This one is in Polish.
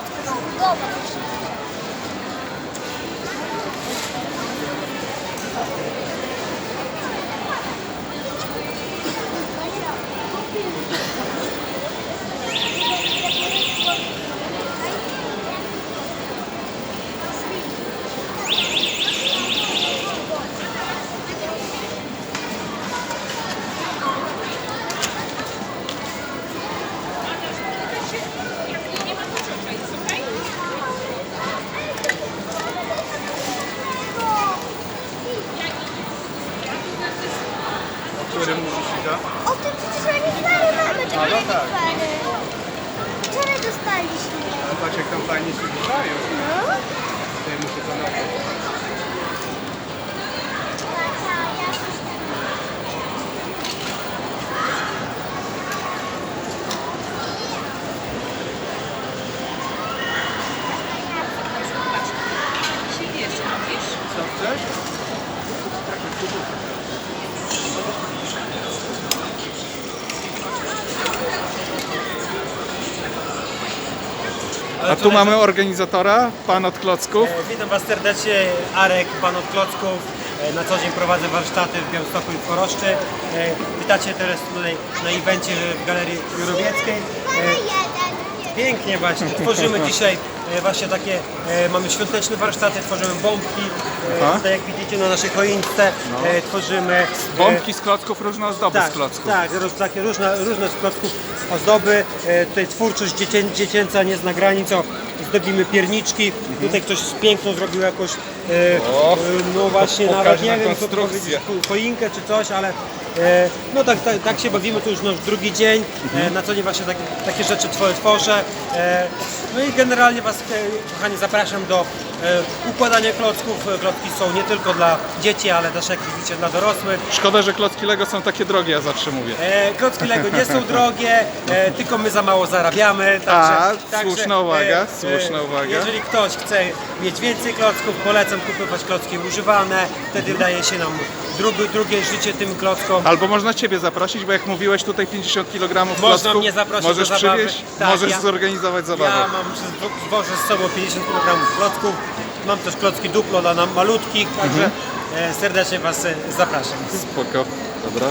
不知道，我不知，Co? O tym przecież mamy, czego A, no tak. renifery? Wczoraj dostaliśmy. Ale patrz jak tam fajnie się witają. No. Tutaj muszę to nagrać. Tata, ja coś tam Co chcesz? A tu mamy organizatora, pan od klocków. E, Witam Was serdecznie, Arek, Pan od Klocków. E, Na co dzień prowadzę warsztaty w Białymstoku i w Choroszczy. E, Witacie teraz tutaj na evencie w Galerii Jurowieckiej. Pięknie właśnie, tworzymy dzisiaj właśnie takie, e, mamy świąteczne warsztaty, tworzymy bombki, e, Aha. tutaj jak widzicie na naszej choince, e, tworzymy e, Bombki z klocków, różne ozdoby tak, z klocków. Tak, takie różne, różne z klocków ozdoby. E, tutaj twórczość dziecię, dziecięca nie zna granic. O, zdobimy pierniczki. Tutaj ktoś piękną zrobił jakąś, e, O, e, no właśnie nawet nie wiem, co powiedzieć, choinkę czy coś, ale e, no tak, tak, tak się bawimy, to już drugi dzień. E, na co dzień właśnie takie, takie rzeczy tworzę. No i generalnie Was, e, kochani, zapraszam do e, układania klocków. E, Klocki są nie tylko dla dzieci, ale też jak widzicie dla dorosłych. Szkoda, że klocki Lego są takie drogie, ja zawsze mówię. E, klocki Lego nie są drogie, e, tylko my za mało zarabiamy. A, słuszna uwaga, e, słuszna uwaga. Jeżeli ktoś chce mieć więcej klocków, polecam kupować klocki używane. Wtedy daje się nam drugi, drugie życie tym klockom. Albo można Ciebie zaprosić, bo jak mówiłeś tutaj 50 kg Można klocków, mnie zaprosić możesz do zabawy. przywieźć, Tak, możesz ja- zorganizować zabawę. Ja mam wożę z sobą 50 kg klocków. Mam też klocki duplo dla nam malutkich, także Mhm. e, serdecznie Was e, zapraszam. Spoko, dobra.